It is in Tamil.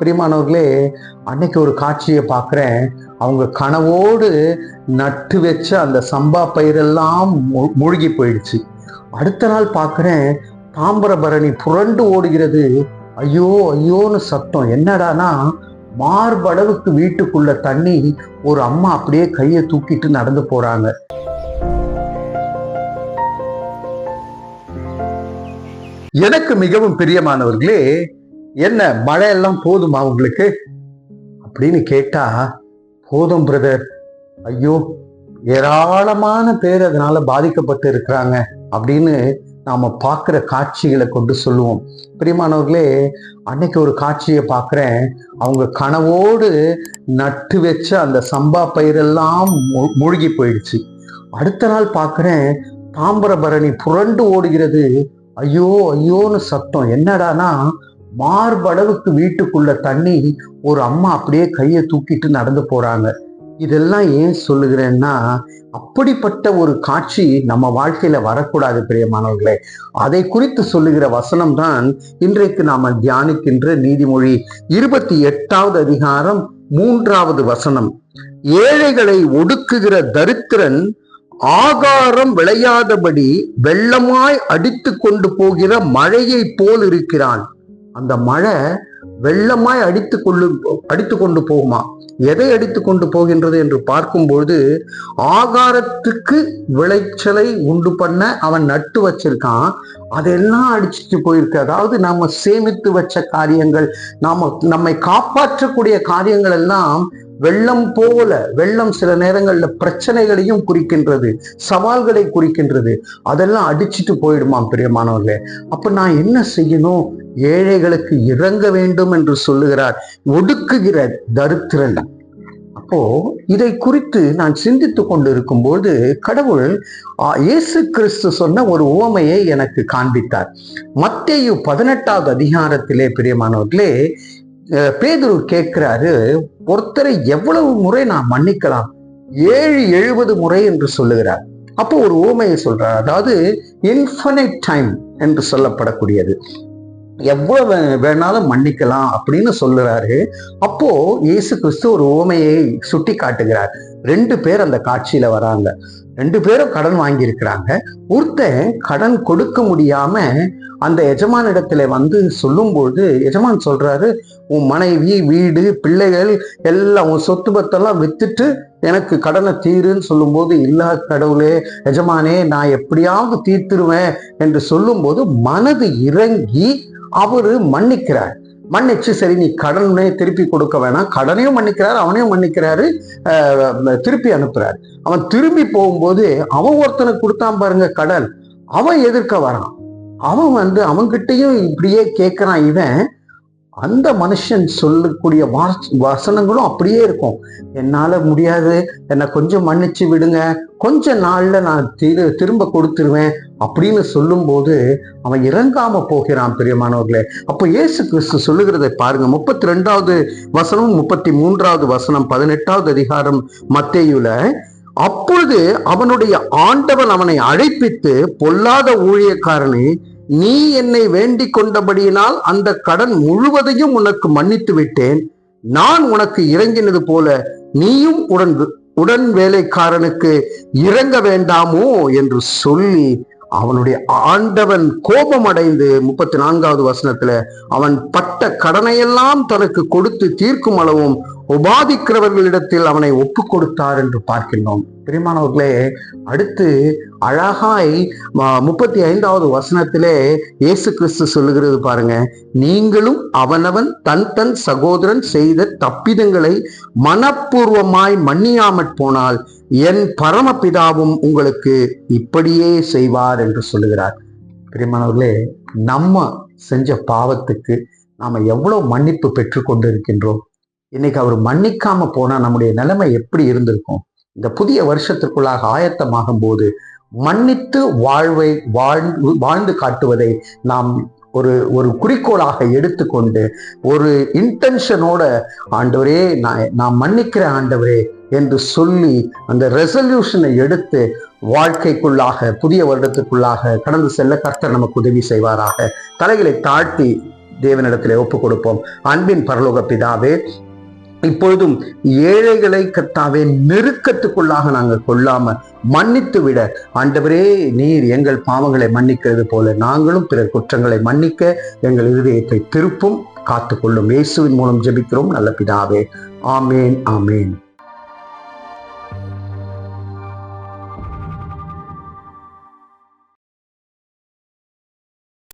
பிரியமானவர்களே அன்னைக்கு ஒரு காட்சியை பார்க்குறேன். அவங்க கனவோடு நட்டு வச்ச அந்த சம்பா பயிரெல்லாம் மு- மூழ்கி போயிடுச்சு. அடுத்த நாள் பார்க்குறேன் தாம்பரபரணி புரண்டு ஓடுகிறது. ஐயோ ஐயோன்னு சத்தம். என்னடானா மார்பளவுக்கு வீட்டுக்குள்ள தண்ணி ஒரு அம்மா அப்படியே கையை தூக்கிட்டு நடந்து போறாங்க. எனக்கு மிகவும் பிரியமானவர்களே என்ன மழையெல்லாம் போதுமா உங்களுக்கு? அப்படின்னு கேட்டா போதும் பிரதர் ஐயோ ஏராளமான பேர் அதனால பாதிக்கப்பட்டு இருக்கிறாங்க அப்படின்னு நாம பார்க்குற காட்சிகளை கொண்டு சொல்லுவோம். பிரியமானவர்களே அன்னைக்கு ஒரு காட்சியை பார்க்குறேன். அவங்க கனவோடு நட்டு வச்ச அந்த சம்பா பயிரெல்லாம் மூழ்கி போயிடுச்சு. அடுத்த நாள் பார்க்குறேன் தாம்பரபரணி புரண்டு ஓடுகிறது. ஐயோ ஐயோன்னு சத்தம். என்னடானா மார்பளவுக்கு வீட்டுக்குள்ள தண்ணி ஒரு அம்மா அப்படியே கையை தூக்கிட்டு நடந்து போறாங்க. இதெல்லாம் ஏன் சொல்லுகிறேன்னா அப்படிப்பட்ட ஒரு காட்சி நம்ம வாழ்க்கையில வரக்கூடாது பிரியமானவர்களே. அதை குறித்து சொல்லுகிற வசனம் தான் இன்றைக்கு நாம தியானிக்கின்ற நீதிமொழி இருபத்தி எட்டாவது அதிகாரம் மூன்றாவது வசனம். ஏழைகளை ஒடுக்குகிற தரித்திரன் ஆகாரம் விளையாதபடி வெள்ளமாய் அடித்து கொண்டு போகிற மழையை போல் இருக்கிறான். அந்த மழை வெள்ளமாய் அடித்து கொள்ளு அடித்து கொண்டு போகுமா? எதை அடித்து கொண்டு போகின்றது என்று பார்க்கும்பொழுது ஆகாரத்துக்கு விளைச்சலை உண்டு பண்ண அவன் நட்டு வச்சிருக்கான். அதெல்லாம் அடிச்சுட்டு போயிருக்கு. அதாவது நாம சேமித்து வச்ச காரியங்கள் நாம நம்மை காப்பாற்றக்கூடிய காரியங்கள் எல்லாம் வெள்ளம் போல வெள்ளம் சில நேரங்கள்ல பிரச்சனைகளையும் குறிக்கின்றது சவால்களை குறிக்கின்றது. அதெல்லாம் அடிச்சுட்டு போயிடுமா பிரியமானவர்களே? அப்ப நான் என்ன செய்யணும்? ஏழைகளுக்கு இறங்க வேண்டும் என்று சொல்லுகிறார் ஒடுக்குகிற தரித்திரன். அப்போ இதை குறித்து நான் சிந்தித்து கொண்டு இருக்கும்போது கடவுள் இயேசு கிறிஸ்து சொன்ன ஒரு உவமையை எனக்கு காண்பித்தார். மத்தேயு பதினெட்டாவது அதிகாரத்திலே பிரியமானவர்களே பேதுரு கேட்கிறாரு ஒருத்தரை எவ்வளவு முறை நான் மன்னிக்கலாம்? ஏழு எழுபது முறை என்று சொல்லுகிறார். அப்போ ஒரு உவமையை சொல்றார். அதாவது இன்ஃபனைட் டைம் என்று சொல்லப்படக்கூடியது. எவ்வளவு வேணாலும் மன்னிக்கலாம் அப்படின்னு சொல்லுறாரு. அப்போ இயேசு கிறிஸ்து ஒரு உவமையை சுட்டி காட்டுகிறார் ரெண்டு பேர் அந்த காட்சியில வராங்க. ரெண்டு பேரும் கடன் வாங்கியிருக்கிறாங்க. ஒருத்தன் கடன் கொடுக்க முடியாம அந்த எஜமானிடத்துல வந்து சொல்லும்போது எஜமான் சொல்றாரு உன் மனைவி வீடு பிள்ளைகள் எல்லாம் உன் சொத்து பத்தெல்லாம் வித்துட்டு எனக்கு கடனை தீருன்னு சொல்லும்போது இல்லா கடவுளே எஜமானே நான் எப்படியாவது தீர்த்துருவேன் என்று சொல்லும்போது மனது இறங்கி அவரு மன்னிக்கிறார். மன்னிச்சு சரி நீ கடனை திருப்பி கொடுக்க வேணாம். கடனையும் மன்னிக்கிறார் அவனையும் மன்னிக்கிறாரு திருப்பி அனுப்புறாரு. அவன் திரும்பி போகும்போது அவன் ஒருத்தனுக்கு கொடுத்தான் பாருங்க கடன். அவன் எதிர்க்க வரான். அவன் வந்து அவன்கிட்டயும் இப்படியே கேட்கறான் இவன். அந்த மனுஷன் சொல்லக்கூடிய வசனங்களும் அப்படியே இருக்கும். என்னால முடியாது. என்னை கொஞ்சம் மன்னிச்சு விடுங்க. கொஞ்ச நாள்ல நான் திரு திரும்ப கொடுத்துருவேன். அப்படின்னு சொல்லும்போது அவன் இறங்காம போகிறான் பிரியமானவர்களே. அப்போ இயேசு கிறிஸ்து சொல்லுகிறதை பாருங்க. முப்பத்தி ரெண்டாவது வசனம் முப்பத்தி மூன்றாவது வசனம் பதினெட்டாவது அதிகாரம் மத்தேயுல அப்பொழுது அவனுடைய ஆண்டவன் அவனை அழைப்பித்து பொல்லாத ஊழியக்காரனே நீ என்னை வேண்டிக் கொண்டபடியினால் அந்த கடன் முழுவதையும் உனக்கு மன்னித்து விட்டேன். நான் உனக்கு இறங்கினது போல நீயும் உடன் உடன் வேலைக்காரனுக்கு இறங்க வேண்டாமோ என்று சொல்லி அவனுடைய ஆண்டவன் கோபம் அடைந்து முப்பத்தி நான்காவது வசனத்துல அவன் பட்ட கடனையெல்லாம் தனக்கு கொடுத்து தீர்க்கும் அளவும் உபாதிக்கிறவர்களிடத்தில் அவனை ஒப்பு கொடுத்தார் என்று பார்க்கின்றோம். பிரிமானவர்களே அடுத்து அழகாய் முப்பத்தி ஐந்தாவது வசனத்திலே இயேசு கிறிஸ்து சொல்லுகிறது பாருங்க நீங்களும் அவனவன் தன் தன் சகோதரன் செய்த தப்பிதங்களை மனப்பூர்வமாய் மன்னியாமற் போனால் என் பரமபிதாவும் உங்களுக்கு இப்படியே செய்வார் என்று சொல்லுகிறார். பிரிமானவர்களே நம்ம செஞ்ச பாவத்துக்கு நாம எவ்வளவு மன்னிப்பு பெற்று கொண்டிருக்கின்றோம் இன்னைக்கு அவர் மன்னிக்காம போனா நம்முடைய நிலைமை எப்படி இருந்திருக்கும்? இந்த புதிய வருஷத்திற்குள்ளாக ஆயத்தமாகும் போது மன்னித்து வாழ்வை வாழ்ந்து வாழ்ந்து காட்டுவதை நாம் ஒரு ஒரு குறிக்கோளாக எடுத்துக்கொண்டு ஒரு இன்டென்ஷனோட ஆண்டவரே நான் நான் மன்னிக்கிற ஆண்டவரே என்று சொல்லி அந்த ரெசல்யூஷனை எடுத்து வாழ்க்கைக்குள்ளாக புதிய வருடத்துக்குள்ளாக கடந்து செல்ல கர்த்தர் நமக்கு உதவி செய்வாராக. தலைகளை தாழ்த்தி தேவனிடத்திலே ஒப்பு கொடுப்போம் அன்பின் பரலோக பிதாவே இப்பொழுதும் ஏழைகளை கத்தாவே நெருக்கத்துக்குள்ளாக நாங்கள் கொள்ளாம மன்னித்து விட ஆண்டவரே நீர் எங்கள் பாவங்களை மன்னிக்கிறது போல நாங்களும் பிறர் குற்றங்களை மன்னிக்க எங்கள் இருதயத்தை திருப்பும் காத்துக்கொள்ளும். இயேசுவின் மூலம் ஜெபிக்கிறோம். நல்ல பிதாவே. ஆமேன் ஆமேன்.